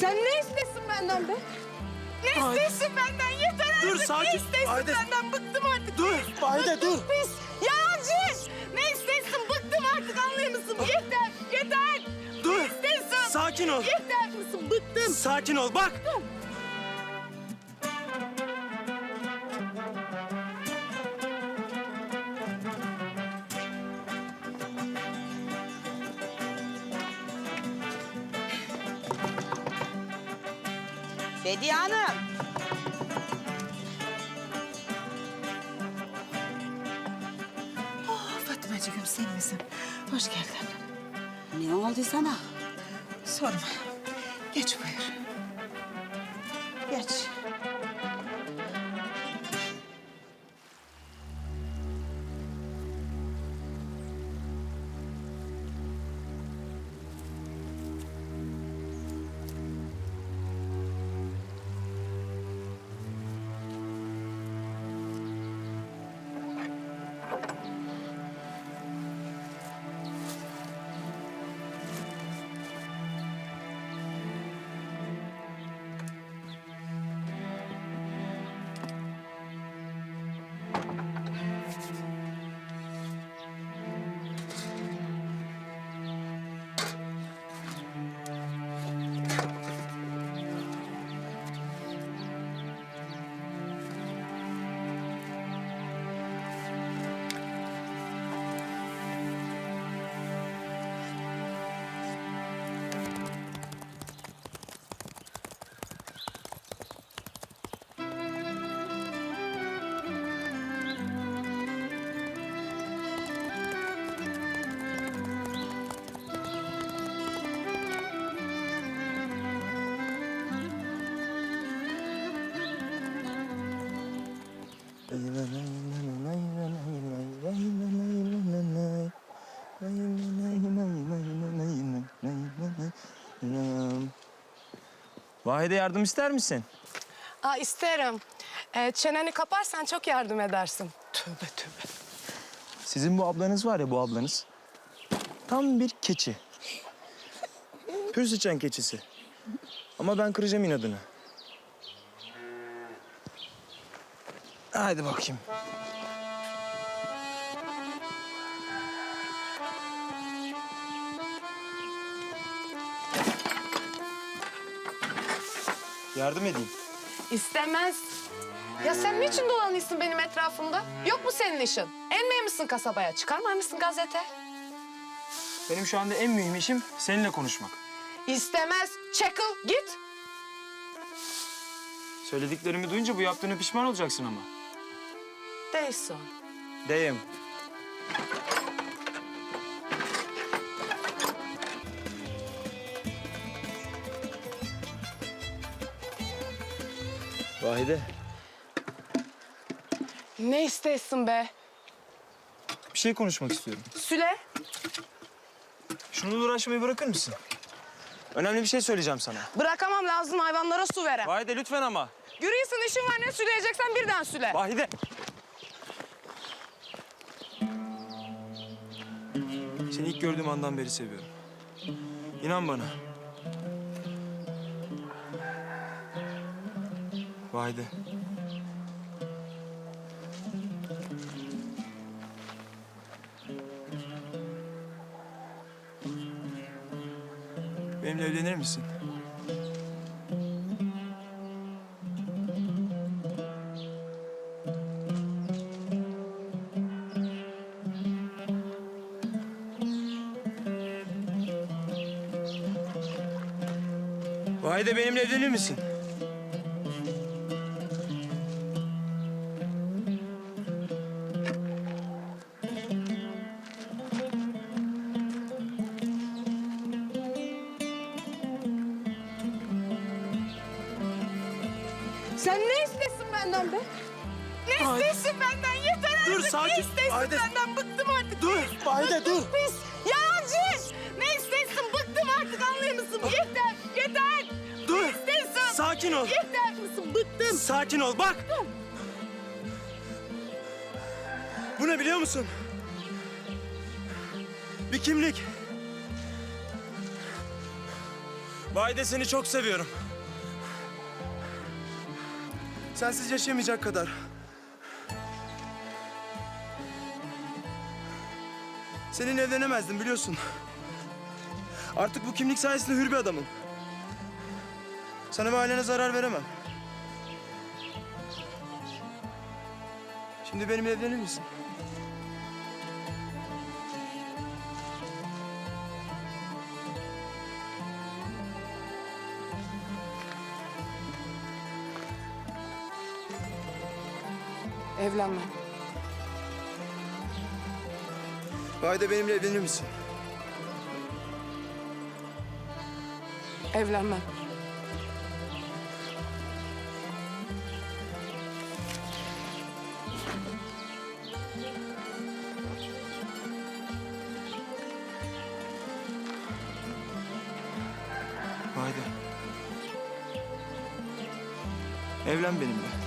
Sen ne istesin benden be? Ne Vahide. istesin benden? Yeter artık. Dur, sakin. Ne istesin Vahide. benden? Bıktım artık. Dur, Vahide, dur. Pis. Yalancı. Ne istesin? Bıktım artık anlıyor musun? Yeter. Yeter. Dur. Ne istesin? Sakin ol. Yeter misin? Bıktım. Sakin ol bak. Bediye Hanım. Oh, Fatmacığım sen misin? Hoş geldin. Ne oldu sana? Sorma. Geç buyur. Geç. Vahide yardım ister misin? Aa, isterim. Ee, çeneni kaparsan çok yardım edersin. Tövbe tövbe. Sizin bu ablanız var ya bu ablanız. Tam bir keçi. Pür keçisi. Ama ben kıracağım inadını. Hadi bakayım. Yardım edeyim. İstemez. Ya sen niçin dolanıyorsun benim etrafımda? Yok mu senin işin? Enmeye misin kasabaya? Çıkarmay mısın gazete? Benim şu anda en mühim işim seninle konuşmak. İstemez. Çekil, git. Söylediklerimi duyunca bu yaptığına pişman olacaksın ama. Değilsin. Deyim. Vahide, Ne istesin be? bir şey konuşmak istiyorum. Süle. Şununla uğraşmayı bırakır mısın? Önemli bir şey söyleyeceğim sana. Bırakamam lazım hayvanlara su vere. Vahide lütfen ama. Yürüyorsun işin var ne süleyeceksen birden süle. Vahide. Seni ilk gördüğüm andan beri seviyorum. İnan bana. Vahide. Benimle evlenir misin? Vahide benimle evlenir misin? Sen ne istesin benden be? Ne Vahide. istesin benden? Yeter artık. Dur, sakin. Ne istesin Vahide. benden? Bıktım artık. Dur, Bıktım, dur. Pis. Yalancı. Ne istesin? Bıktım artık anlıyor musun? Yeter. Yeter. Sakin ol. Yeter misin? Bıktım. Sakin ol bak. Bu ne biliyor musun? Bir kimlik. Vahide seni çok seviyorum. Sensiz yaşayamayacak kadar. Seninle evlenemezdim biliyorsun. Artık bu kimlik sayesinde hür bir adamım. Sana ve ailene zarar veremem. Şimdi benimle evlenir misin? Evlenmem. Vahide benimle evlenir misin? Evlenmem. Vahide. Evlen benimle.